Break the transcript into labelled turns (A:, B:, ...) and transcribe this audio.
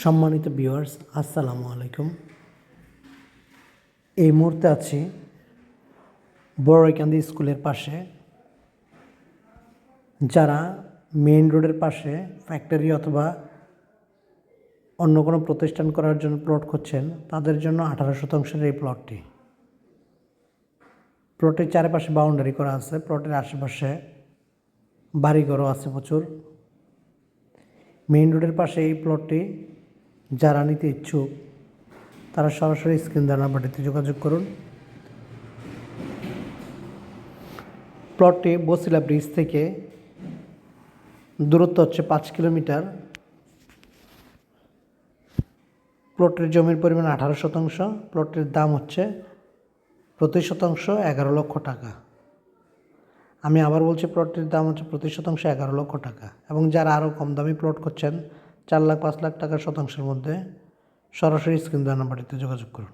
A: সম্মানিত ভিউয়ার্স, আসসালামু আলাইকুম। এই মুহূর্তে আছি বড়ইকান্দি স্কুলের পাশে, যারা মেইন রোডের পাশে ফ্যাক্টরি অথবা অন্য কোনো প্রতিষ্ঠান করার জন্য প্লট করছেন তাদের জন্য আঠারো শতাংশের এই প্লটটি। প্লটের চারপাশে বাউন্ডারি করা আছে, প্লটের আশেপাশে বাড়িঘরও আছে প্রচুর। মেইন রোডের পাশে এই প্লটটি যারা নিতে ইচ্ছুক, তারা সরাসরি স্ক্রিন দেওয়া নাম্বারটিতে যোগাযোগ করুন। প্লটটি বসিলা ব্রিজ থেকে দূরত্ব হচ্ছে পাঁচ কিলোমিটার। প্লটের জমির পরিমাণ আঠারো শতাংশ, প্লটের দাম হচ্ছে প্রতি শতাংশ এগারো লক্ষ টাকা। আমি আবার বলছি, প্লটটির দাম হচ্ছে প্রতি শতাংশ এগারো লক্ষ টাকা। এবং যারা আরও কম দামি প্লট করছেন চার লাখ পাঁচ লাখ টাকার শতাংশের মধ্যে সরাসরি স্ক্রিন দেওয়া নাম্বারটিতে যোগাযোগ করুন।